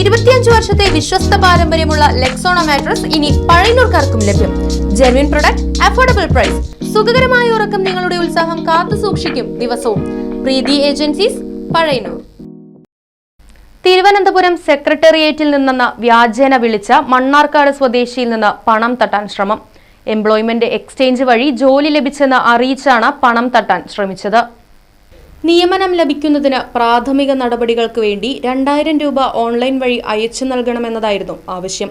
ഇരുപത്തിയഞ്ച് വർഷത്തെ വിശ്വസ്ത പാരമ്പര്യമുള്ള ലെക്സോണ മാട്രസ് ഇനി പഴയനൂർക്കാർക്കും ലഭ്യം. ജെർവിൻ പ്രൊഡക്റ്റ് അഫോർഡബിൾ പ്രൈസ് സുഖകരമായ ഉറക്കം നിങ്ങളുടെ ഉത്സാഹം കാത്തു സൂക്ഷിക്കും ദിവസവും. പ്രീതി ഏജൻസീസ് പഴയനൂർ തിരുവനന്തപുരം സെക്രട്ടേറിയറ്റിൽ നിന്നെന്ന വ്യാജേന വിളിച്ച മണ്ണാർക്കാട് സ്വദേശിയിൽ നിന്ന് പണം തട്ടാൻ ശ്രമം. എംപ്ലോയ്മെന്റ് എക്സ്ചേഞ്ച് വഴി ജോലി ലഭിച്ചെന്ന് അറിയിച്ചാണ് പണം തട്ടാൻ ശ്രമിച്ചത്. നിയമനം ലഭിക്കുന്നതിന് പ്രാഥമിക നടപടികൾക്ക് വേണ്ടി രണ്ടായിരം രൂപ ഓൺലൈൻ വഴി അയച്ചു നൽകണമെന്നതായിരുന്നു ആവശ്യം.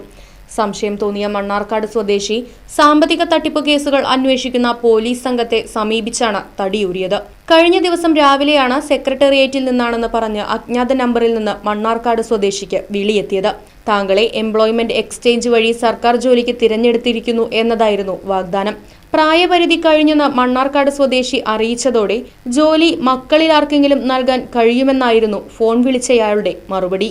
സംശയം തോന്നിയ മണ്ണാർക്കാട് സ്വദേശി സാമ്പത്തിക തട്ടിപ്പ് കേസുകൾ അന്വേഷിക്കുന്ന പോലീസ് സംഘത്തെ സമീപിച്ചാണ് തടിയൂരിയത്. കഴിഞ്ഞ ദിവസം രാവിലെയാണ് സെക്രട്ടേറിയറ്റിൽ നിന്നാണെന്ന് പറഞ്ഞ് അജ്ഞാത നമ്പറിൽ നിന്ന് മണ്ണാർക്കാട് സ്വദേശിക്ക് വിളിയെത്തിയത്. താങ്കളെ എംപ്ലോയ്മെന്റ് എക്സ്ചേഞ്ച് വഴി സർക്കാർ ജോലിക്ക് തിരഞ്ഞെടുത്തിരിക്കുന്നു എന്നതായിരുന്നു വാഗ്ദാനം. പ്രായപരിധി കഴിഞ്ഞെന്ന് മണ്ണാർക്കാട് സ്വദേശി അറിയിച്ചതോടെ ജോലി മക്കളിൽ ആർക്കെങ്കിലും നൽകാൻ കഴിയുമെന്നായിരുന്നു ഫോൺ വിളിച്ചയാളുടെ മറുപടി.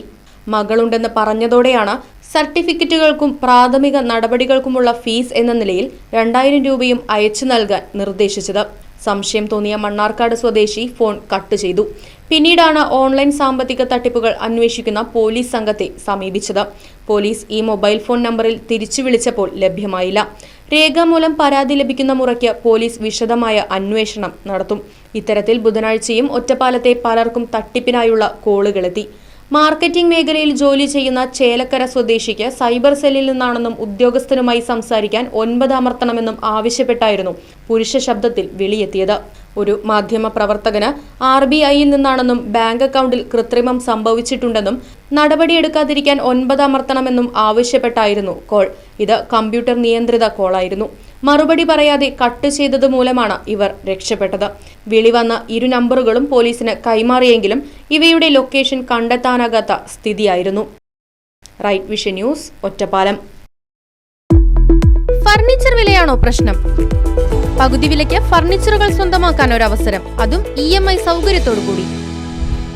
മകളുണ്ടെന്ന് പറഞ്ഞതോടെയാണ് സർട്ടിഫിക്കറ്റുകൾക്കും പ്രാഥമിക നടപടികൾക്കുമുള്ള ഫീസ് എന്ന നിലയിൽ രണ്ടായിരം രൂപയും അയച്ചു നൽകാൻ നിർദ്ദേശിച്ചത്. സംശയം തോന്നിയ മണ്ണാർക്കാട് സ്വദേശി ഫോൺ കട്ട് ചെയ്തു. പിന്നീടാണ് ഓൺലൈൻ സാമ്പത്തിക തട്ടിപ്പുകൾ അന്വേഷിക്കുന്ന പോലീസ് സംഘത്തെ സമീപിച്ചത്. പോലീസ് ഈ മൊബൈൽ ഫോൺ നമ്പറിൽ തിരിച്ചു വിളിച്ചപ്പോൾ ലഭ്യമായില്ല. രേഖാമൂലം പരാതി ലഭിക്കുന്ന മുറയ്ക്ക് പോലീസ് വിശദമായ അന്വേഷണം നടത്തും. ഇത്തരത്തിൽ ബുധനാഴ്ചയും ഒറ്റപ്പാലത്തെ പലർക്കും തട്ടിപ്പിനായുള്ള കോളുകളെത്തി. മാർക്കറ്റിംഗ് മേഖലയിൽ ജോലി ചെയ്യുന്ന ചേലക്കര സ്വദേശിക്ക് സൈബർ സെല്ലിൽ നിന്നാണെന്നും ഉദ്യോഗസ്ഥനുമായി സംസാരിക്കാൻ ഒൻപത് അമർത്തണമെന്നും ആവശ്യപ്പെട്ടായിരുന്നു പുരുഷ ശബ്ദത്തിൽ വിളിയെത്തിയത്. ഒരു മാധ്യമ പ്രവർത്തകന് ആർ ബി ഐയിൽ നിന്നാണെന്നും ബാങ്ക് അക്കൗണ്ടിൽ കൃത്രിമം സംഭവിച്ചിട്ടുണ്ടെന്നും നടപടിയെടുക്കാതിരിക്കാൻ ഒൻപത് അമർത്തണമെന്നും ആവശ്യപ്പെട്ടായിരുന്നു കോൾ. ഇത് കമ്പ്യൂട്ടർ നിയന്ത്രിത കോളായിരുന്നു. മറുപടി പറയാതെ കട്ട് ചെയ്തത് മൂലമാണ് ഇവർ രക്ഷപ്പെട്ടത്. വിളിവന്ന ഇരു നമ്പറുകളും പോലീസിന് കൈമാറിയെങ്കിലും ഇവയുടെ ലൊക്കേഷൻ കണ്ടെത്താനാകാത്ത സ്ഥിതിയായിരുന്നു. Right vision news Ottapalam. Furniture വിലയാണോ പ്രശ്നം? പകുതി വിലയ്ക്ക് ഫർണിച്ചറുകൾ സ്വന്തമാക്കാൻ ഒരു അവസരം അതും ഇ എം ഐ സൗകര്യത്തോടു കൂടി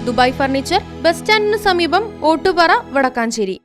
ദുബായ് ഫർണിച്ചർ ബസ് സ്റ്റാൻഡിന് സമീപം ഓട്ടുപാറ വടക്കാഞ്ചേരി.